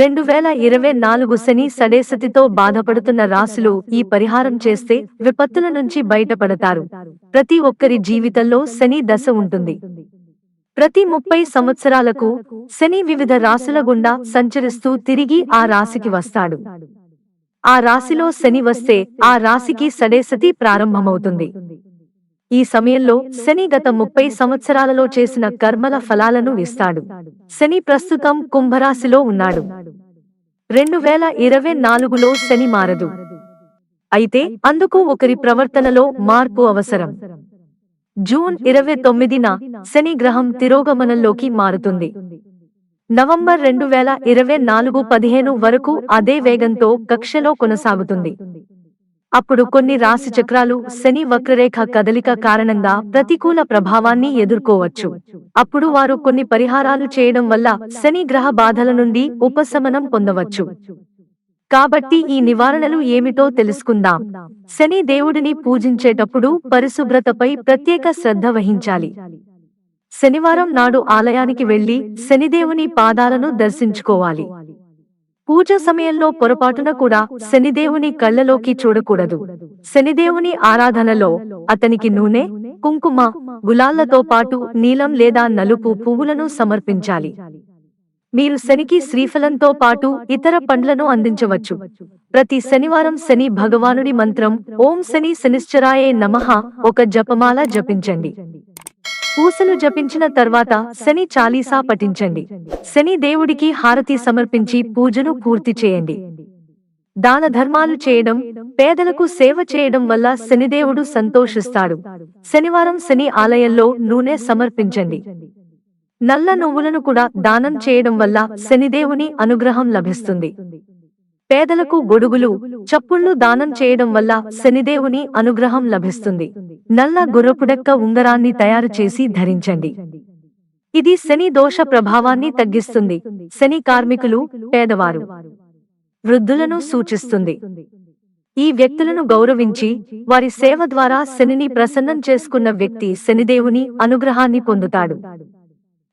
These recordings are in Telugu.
రెండు వేల ఇరవై నాలుగు శని సడేసతితో బాధపడుతున్న రాశులు ఈ పరిహారం చేస్తే విపత్తుల నుంచి బయటపడతారు. ప్రతి ఒక్కరి జీవితంలో శని దశ ఉంటుంది. ప్రతి ముప్పై సంవత్సరాలకు శని వివిధ రాశుల గుండా సంచరిస్తూ తిరిగి ఆ రాశికి వస్తాడు. ఆ రాశిలో శని వస్తే ఆ రాశికి సడేసతి ప్రారంభమవుతుంది. ఈ సమయంలో శని గత ముప్పై సంవత్సరాలలో చేసిన కర్మల ఫలాలను ఇస్తాడు. శని ప్రస్తుతం కుంభరాశిలో ఉన్నాడు. రెండు వేల ఇరవై నాలుగులో శని మారదు. అయితే అందుకు ఒకరి ప్రవర్తనలో మార్పు అవసరం. జూన్ ఇరవై తొమ్మిదిన శని గ్రహం తిరోగమనంలోకి మారుతుంది. నవంబర్ రెండు వేల ఇరవై నాలుగు పదిహేను వరకు అదే వేగంతో కక్షలో కొనసాగుతుంది. అప్పుడు కొన్ని రాశి చక్రాలు శని వక్రరేఖ కదలిక కారణంగా ప్రతికూల ప్రభావాన్ని ఎదుర్కోవచ్చు. అప్పుడు వారు కొన్ని పరిహారాలు చేయడం వల్ల శని గ్రహ బాధల నుండి ఉపశమనం పొందవచ్చు. కాబట్టి ఈ నివారణలు ఏమిటో తెలుసుకుందాం. శని దేవుడిని పూజించేటప్పుడు పరిశుభ్రతపై ప్రత్యేక శ్రద్ధ వహించాలి. శనివారం నాడు ఆలయానికి వెళ్ళి శనిదేవుని పాదాలను దర్శించుకోవాలి. పూజ సమయంలో పొరపాటున కూడా శనిదేవుని కళ్ళలోకి చూడకూడదు. శనిదేవుని ఆరాధనలో అతనికి నూనె కుంకుమ గులాళ్ళతో పాటు నీలం లేదా నలుపు పువ్వులను సమర్పించాలి. మీరు శనికి శ్రీఫలంతో పాటు ఇతర పండ్లను అందించవచ్చు. ప్రతి శనివారం శని భగవానుడి మంత్రం ఓం శని శనిశ్చరాయే నమః ఒక జపమాల జపించండి. పూసలు జపించిన తర్వాత శని చాలీసా పఠించండి. శని దేవుడికి హారతి సమర్పించి పూజను పూర్తి చేయండి. దాన ధర్మాలు చేయడం పేదలకు సేవ చేయడం వల్ల శనిదేవుడు సంతోషిస్తాడు. శనివారం శని ఆలయంలో నూనె సమర్పించండి. నల్ల నువ్వులను కూడా దానం చేయడం వల్ల శనిదేవుని అనుగ్రహం లభిస్తుంది. పేదలకు గొడుగులు చప్పుళ్ళు దానం చేయడం వల్ల శనిదేవుని అనుగ్రహం లభిస్తుంది. నల్ల గుర్రపుడెక్క ఉంగరాన్ని తయారు చేసి ధరించండి. ఇది శని దోష ప్రభావాన్ని తగ్గిస్తుంది. శని కార్మికులు పేదవారు వృద్ధులను సూచిస్తుంది. ఈ వ్యక్తులను గౌరవించి వారి సేవ ద్వారా శనిని ప్రసన్నం చేసుకున్న వ్యక్తి శనిదేవుని అనుగ్రహాన్ని పొందుతాడు.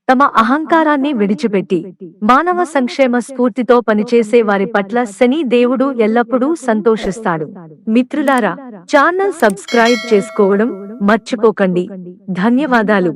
తమ అహంకారాన్ని విడిచిపెట్టి మానవ సంక్షేమ స్ఫూర్తితో పనిచేసే వారి పట్ల శని దేవుడు ఎల్లప్పుడూ సంతోషిస్తాడు. మిత్రులారా ఛానల్ సబ్స్క్రైబ్ చేసుకోవడం మర్చిపోకండి. ధన్యవాదాలు.